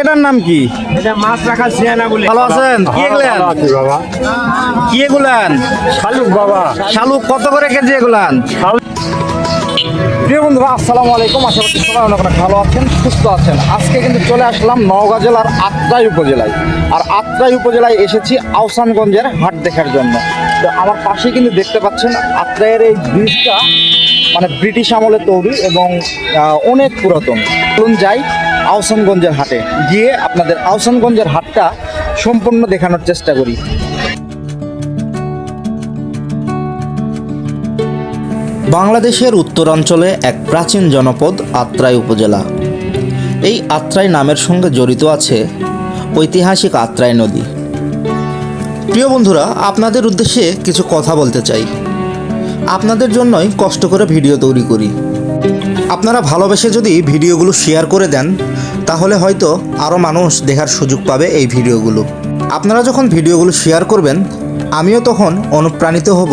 এটার নাম কি? এটা মাছ রাখা সিয়ানা বলে। ভালো আছেন? কি এগুলান? বাবা। কি এগুলান? শালুক বাবা। শালুক কত করে কেজি এগুলান? প্রিয় বন্ধুরা আসসালামু আলাইকুম। আশা করছি সবাই অনেক অনেক ভালো আছেন সুস্থ আছেন। আজকে কিন্তু চলে আসলাম নওগাঁ জেলার আত্রাই উপজেলায়। আর আত্রাই উপজেলায় এসেছি আওসানগঞ্জের হাট দেখার জন্য। তো আমার পাশে কিন্তু দেখতে পাচ্ছেন আত্রাইয়ের এই ব্রিজটা মানে ব্রিটিশ আমলে তৈরি এবং অনেক পুরাতন। চলুন যাই আহসানগঞ্জের হাটে। গিয়ে আপনাদের আহসানগঞ্জের হাটটা সম্পূর্ণ দেখানোর চেষ্টা করি। বাংলাদেশের উত্তরাঞ্চলে এক প্রাচীন জনপদ আত্রাই উপজেলা। এই আত্রাই নামের সঙ্গে জড়িত আছে ঐতিহাসিক আত্রাই নদী। প্রিয় বন্ধুরা, আপনাদের উদ্দেশ্যে কিছু কথা বলতে চাই। আপনাদের জন্যই কষ্ট করে ভিডিও তৈরি করি। আপনারা ভালোবেসে যদি ভিডিওগুলো শেয়ার করে দেন তাহলে হয়তো আরও মানুষ দেখার সুযোগ পাবে এই ভিডিওগুলো। আপনারা যখন ভিডিওগুলো শেয়ার করবেন, আমিও তখন অনুপ্রাণিত হব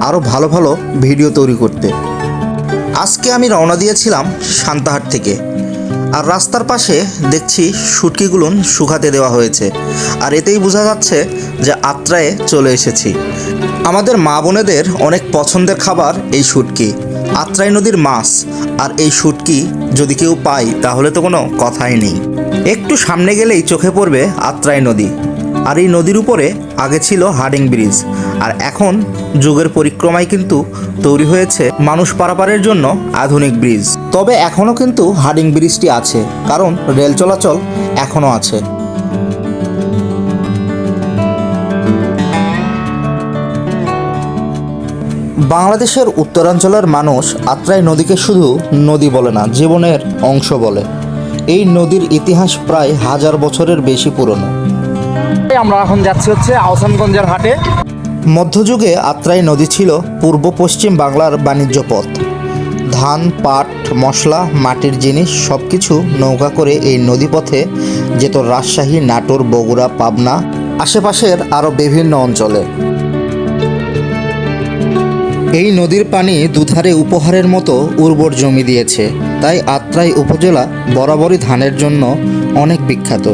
আরও ভালো ভালো ভিডিও তৈরি করতে। আজকে আমি রওনা দিয়েছিলাম সান্তাহাট থেকে। আর রাস্তার পাশে দেখছি শুটকিগুলো শুকাতে দেওয়া হয়েছে। আর এতেই বোঝা যাচ্ছে যে আত্রায়ে চলে এসেছি। আমাদের মা বোনেদের অনেক পছন্দের খাবার এই শুটকি। আত্রাই নদীর মাছ, আর এই শুটকি যদি কেউ পায়, তাহলে তো কোনো কথাই নেই। একটু সামনে গেলেই চোখে পড়বে আত্রাই নদী। আর এই নদীর উপরে আগে ছিল হার্ডিং ব্রিজ, আর এখন যুগের পরিক্রমায় কিন্তু তৈরি হয়েছে মানুষ পারাপারের জন্য আধুনিক ব্রিজ। তবে এখনও কিন্তু হার্ডিং ব্রিজটি আছে, কারণ রেল চলাচল এখনও আছে। বাংলাদেশের উত্তরাঞ্চলের মানুষ আত্রাই নদীকে শুধু নদী বলে না জীবনের অংশ বলে। এই নদীর ইতিহাস প্রায় হাজার বছরের বেশি পুরনো। আমরা এখন যাচ্ছি হচ্ছে আহসানগঞ্জের হাটে। মধ্যযুগে আত্রাই নদী ছিল পূর্ব পশ্চিম বাংলার বাণিজ্য পথ। ধান পাট মশলা মাটির জিনিস সব কিছু নৌকা করে এই নদীপথে যেত রাজশাহী নাটোর বগুড়া পাবনা আশেপাশের আরও বিভিন্ন অঞ্চলে। এই নদীর পানি দুধারে উপহারের মতো উর্বর জমি দিয়েছে। তাই আত্রাই উপজেলা বরাবরই ধানের জন্য অনেক বিখ্যাত।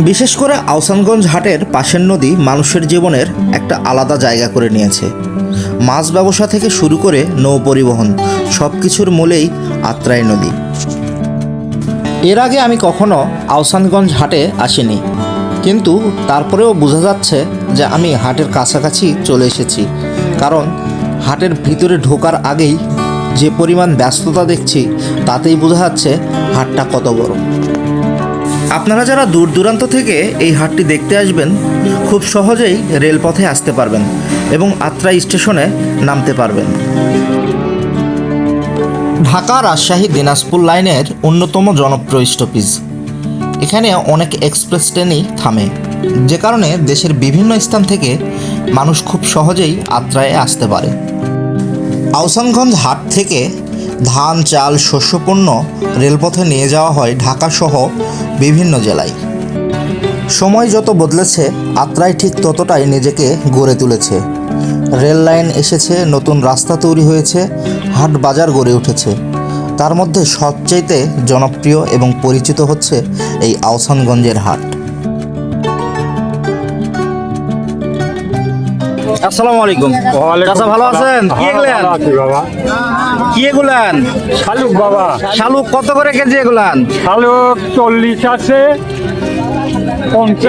বিশেষ করে আওসানগঞ্জ হাটের পাশের নদী মানুষের জীবনের একটা আলাদা জায়গা করে নিয়েছে। মাছ ব্যবসা থেকে শুরু করে নৌ পরিবহন সব কিছুর মূলেই আত্রাই নদী। এর আগে আমি কখনো আওসানগঞ্জ হাটে আসিনি। কিন্তু তারপরেও বোঝা যাচ্ছে যে আমি হাটের কাছাকাছি চলে এসেছি। কারণ হাটের ভিতরে ঢোকার আগেই যে পরিমাণ ব্যস্ততা দেখছি, তাতেই বোঝা যাচ্ছে হাটটা কত বড়। আপনারা যারা দূর দূরান্ত থেকে এই হাটটি দেখতে আসবেন, খুব সহজেই রেলপথে আসতে পারবেন এবং আত্রাই স্টেশনে নামতে পারবেন। ঢাকা রাজশাহী দিনাজপুর লাইনের অন্যতম জনপ্রিয় স্টপেজ। এখানে অনেক এক্সপ্রেস ট্রেনই থামে, যে কারণে দেশের বিভিন্ন স্থান থেকে মানুষ খুব সহজেই আত্রায়ে আসতে পারে। আহসানগঞ্জ হাট থেকে ধান, চাল, শস্যপণ্য রেলপথে নিয়ে যাওয়া হয় ঢাকা সহ বিভিন্ন জেলায়। সময় যত বদলেছে আত্রাই ঠিক ততটাই নিজেকে গড়ে তুলেছে। রেল লাইন এসেছে, নতুন রাস্তা তৈরি হয়েছে, হাট বাজার গড়ে উঠেছে। তার মধ্যে সবচাইতে জনপ্রিয় এবং পরিচিত হচ্ছে এই আওসানগঞ্জের হাট। আসসালামু আলাইকুম। চাচা ভালো আছেন? কি এগুলান ভালো আছি বাবা। কি এগুলান? শালুক বাবা। শালুক কত করে কেজি এগুলান? শালুক চল্লিশ আছে।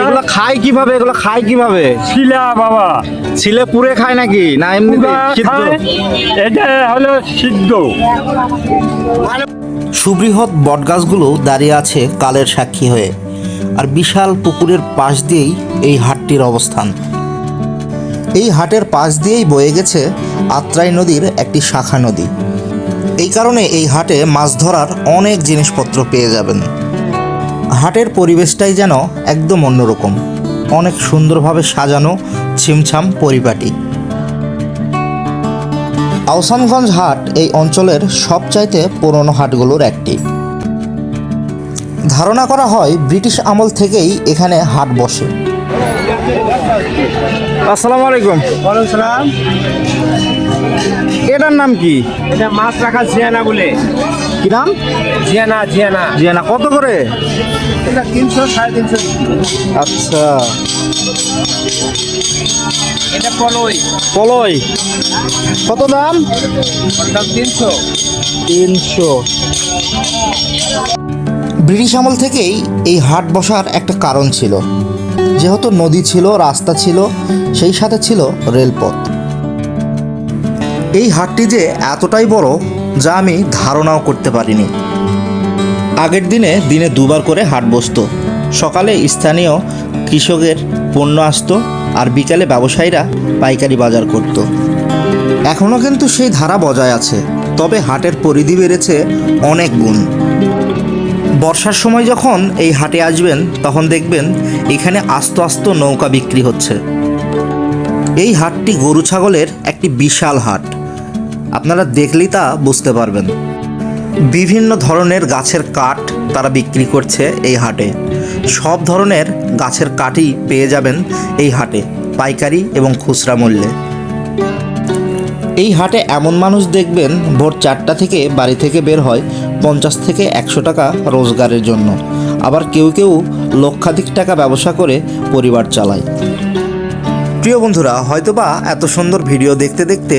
এগুলো খায় কীভাবে? এগুলো খায় কীভাবে? শিলা বাবা। ছিলে পুরে খায় নাকি? না এমনি পুরা এটা হলো সিদ্ধ। সুবৃহৎ বটগাছগুলো দাঁড়িয়ে আছে কালের সাক্ষী হয়ে আর বিশাল পুকুরের পাশ দিয়েই এই হাটটির অবস্থান। এই হাটের পাশ দিয়েই বয়ে গেছে আত্রাই নদীর একটি শাখা নদী। এই কারণে এই হাটে মাছ ধরার অনেক জিনিসপত্র পেয়ে যাবেন। হাটের পরিবেশটাই যেন একদম অন্যরকম। অনেক সুন্দরভাবে সাজানো ছিমছাম পরিপাটি। আহসানগঞ্জ হাট এই অঞ্চলের সবচাইতে পুরনো হাটগুলোর একটি। ধারণা করা হয় ব্রিটিশ আমল থেকেই এখানে হাট বসে। আসসালামু আলাইকুম। ওয়ালাইকুম সালাম। এটার নাম কি? এটা মাছ রাখা জিয়ানা বলে। কি নাম? জিয়ানা জিয়ানা। জিয়ানা কত করে? এটা তিনশো সাড়ে তিনশো। আচ্ছা। এটা পলই। পলই। কত দাম? দাম তিনশো। তিনশো। ব্রিটিশ আমল থেকেই এই হাট বসার একটা কারণ ছিল। যেহেতু নদী ছিল, রাস্তা ছিল, সেই সাথে ছিল রেলপথ। এই হাটটি যে এতটাই বড়, যা আমি ধারণাও করতে পারিনি। আগের দিনে দিনে দুবার করে হাট বসতো। সকালে স্থানীয় কৃষকের পণ্য আসতো আর বিকালে ব্যবসায়ীরা পাইকারি বাজার করত। এখনও কিন্তু সেই ধারা বজায় আছে, তবে হাটের পরিধি বেড়েছে অনেক গুণ। বর্ষার সময় যখন এই হাটে আসবেন, তখন দেখবেন এখানে আস্ত আস্ত নৌকা বিক্রি হচ্ছে। এই হাটটি গরু ছাগলের একটি বিশাল হাট। আপনারা দেখলেই তা বুঝতে পারবেন। বিভিন্ন ধরনের গাছের কাঠ তারা বিক্রি করছে এই হাটে। সব ধরনের গাছের কাঠই পেয়ে যাবেন এই হাটে, পাইকারি এবং খুচরা মূল্যে। এই হাটে এমন মানুষ দেখবেন ভোর চারটা থেকে বাড়ি থেকে বের হয় পঞ্চাশ থেকে একশো টাকা রোজগারের জন্য। আবার কেউ কেউ লক্ষাধিক টাকা ব্যবসা করে পরিবার চালায়। প্রিয় বন্ধুরা, হয়তোবা এত সুন্দর ভিডিও দেখতে দেখতে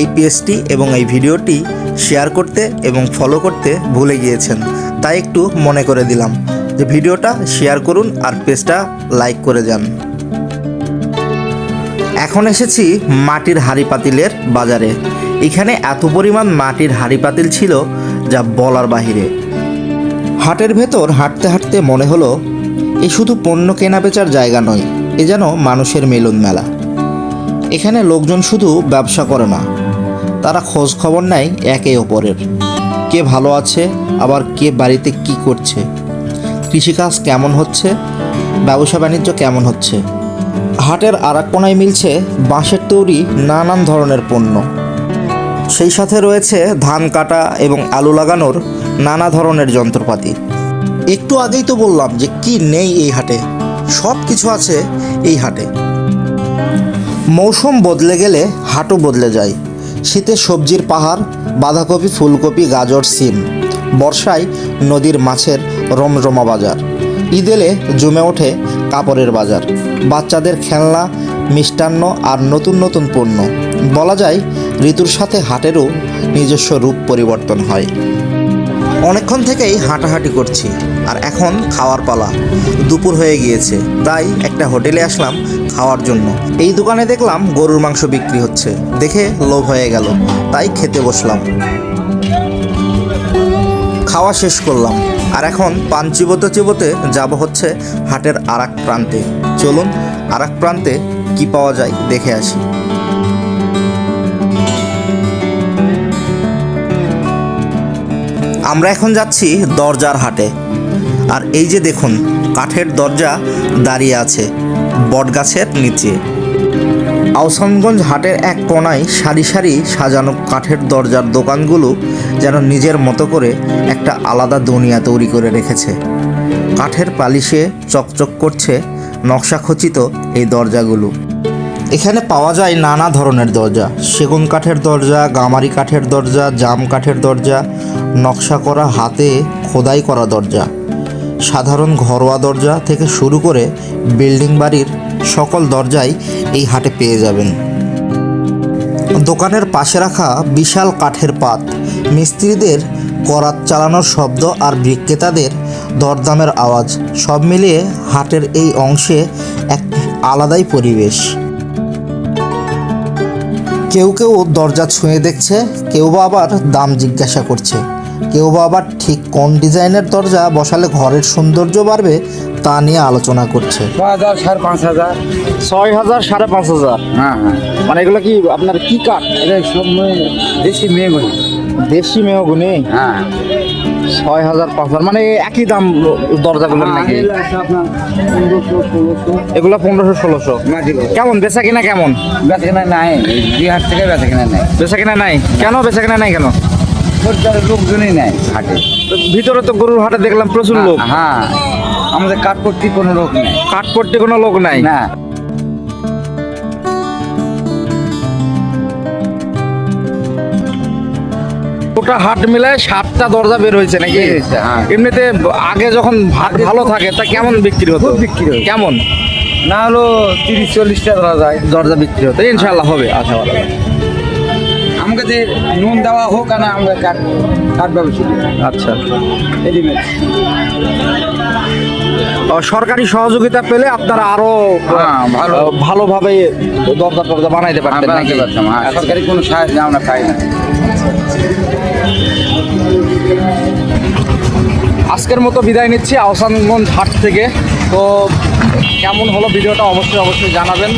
এই পেজটি এবং এই ভিডিওটি শেয়ার করতে এবং ফলো করতে ভুলে গিয়েছেন। তাই একটু মনে করে দিলাম যে ভিডিওটা শেয়ার করুন আর পেজটা লাইক করে যান। এখন এসেছি মাটির হাঁড়ি পাতিলের বাজারে। এখানে এত পরিমাণ মাটির হাঁড়ি পাতিল ছিল যা বলার বাহিরে। হাটের ভেতর হাঁটতে হাঁটতে মনে হলো, এ শুধু পণ্য কেনা বেচার জায়গা নয়, এ যেন মানুষের মিলন মেলা। এখানে লোকজন শুধু ব্যবসা করে না, তারা খোঁজ খবর নেয় একে অপরের। কে ভালো আছে, আবার কে বাড়িতে কি করছে? কৃষিকাজ কেমন হচ্ছে? ব্যবসা বাণিজ্য কেমন হচ্ছে? হাটের আর এক মিলছে বাঁশের তৈরি নানান ধরনের পণ্য। সেই সাথে রয়েছে ধান কাটা এবং আলু লাগানোর নানা ধরনের যন্ত্রপাতি। একটু আগেই তো বললাম যে কি নেই এই হাটে। সব কিছু আছে এই হাটে। মৌসুম বদলে গেলে হাটও বদলে যায়। শীতে সবজির পাহাড়, বাঁধাকপি, ফুলকপি, গাজর, সিম। বর্ষায় নদীর মাছের রমরমা বাজার। ঈদ এলে জমে ওঠে কাপড়ের বাজার। বাচ্চাদের খেলনা, মিষ্টান্ন আর নতুন নতুন পণ্য। বলা যায় ঋতুর সাথে হাটেরও নিজস্ব রূপ পরিবর্তন হয়। অনেকক্ষণ থেকেই হাঁটাহাঁটি করছি, আর এখন খাওয়ার পালা। দুপুর হয়ে গিয়েছে, তাই একটা হোটেলে আসলাম খাওয়ার জন্য। এই দোকানে দেখলাম গরুর মাংস বিক্রি হচ্ছে। দেখে লোভ হয়ে গেল, তাই খেতে বসলাম। খাওয়া শেষ করলাম, আর এখন পান চিবোতে চিবোতে যাব হচ্ছে হাটের আর এক প্রান্তে। চলুন আর প্রান্তে কি পাওয়া যায় দেখে আসি। আমরা এখন যাচ্ছি দরজার হাটে। আর এই যে দেখুন, কাঠের দরজা দাঁড়িয়ে আছে, বটগাছের নিচে। আউসানগঞ্জ হাটের এক কোনায় সারি সারি সাজানো কাঠের দরজার দোকানগুলো যেন নিজের মতো করে একটা আলাদা দুনিয়া তৈরি করে রেখেছে। কাঠের পালিশে চকচক করছে নকশাখচিত এই দরজাগুলো। এখানে পাওয়া যায় নানা ধরনের দরজা। সেগুন কাঠের দরজা, গামারি কাঠের দরজা, জাম কাঠের দরজা নকশা করা হাতে খোদাই করা দরজা। সাধারণ ঘরোয়া দরজা থেকে শুরু করে বিল্ডিং বাড়ির সকল দরজাই এই হাটে পেয়ে যাবেন। দোকানের পাশে রাখা বিশাল কাঠের পাত। মিস্ত্রিদের করাত চালানোর শব্দ আর বিক্রেতাদের দরদামের আওয়াজ, সব মিলিয়ে হাটের এই অংশে এক আলাদাই পরিবেশ। কেউ কেউ দরজা ছুঁয়ে দেখছে, কেউ বা আবার দাম জিজ্ঞাসা করছে। কেউ বা আবার ঠিক কোন ডিজাইনের দরজা বসালে ঘরের সৌন্দর্য বাড়বে তা নিয়ে আলোচনা করছে। ছ হাজার সাড়ে পাঁচ হাজার। ছয় হাজার সাড়ে পাঁচ হাজার? হ্যাঁ হ্যাঁ। মানে এগুলো কি আপনার কি কাঠ? এটা সব দেশি মেয়ে দেশি মেহগুনি? হ্যাঁ। ছয় হাজার পাঁচ হাজার। মানে একই দাম দরজাগুলোর নাকি? এগুলো পনেরোশো ষোলোশো। কেমন বেচা কিনা কেমন? বেচা কেনা নাই। বিহার থেকে বেচা কেনা নাই। বেচা কিনা নাই? কেন বেচা কিনা নাই কেন? খরিদ্দারের লোকজনই নাই হাটে। ভিতরে তো গরুর হাটে দেখলাম প্রচুর লোক। হ্যাঁ। আমাদের কাঠপট্টি কোনো লোক নেই। কাঠ পড়তে কোনো লোক নাই? না। ওটা হাট মিলায় সাতটা দরজা বের হয়েছে নাকি? হ্যাঁ। এমনিতে আগে যখন হাট ভালো থাকে তা কেমন বিক্রি হতো? বিক্রি হতো। কেমন? না হলো তিরিশ চল্লিশটা যায়। দরজা বিক্রি হতো। ইনশাল্লাহ হবে আচ্ছা ভালো আমাকে যে নুন দেওয়া হোক আর না আমরা কাঠ ব্যবসা আচ্ছা। রেডিমেড সরকারি সহযোগিতা পেলে আপনারা আরও হ্যাঁ, ভালো। ভালোভাবে দরজা টরজা বানাইতে পারতেন বানাতে নাকি? পারতাম হ্যাঁ সরকারি কোনো সাহায্য আমরা পাই না। আজকের মতো বিদায় নিচ্ছি আহসানগঞ্জ হাট থেকে। তো কেমন হলো ভিডিওটা অবশ্যই অবশ্যই জানাবেন।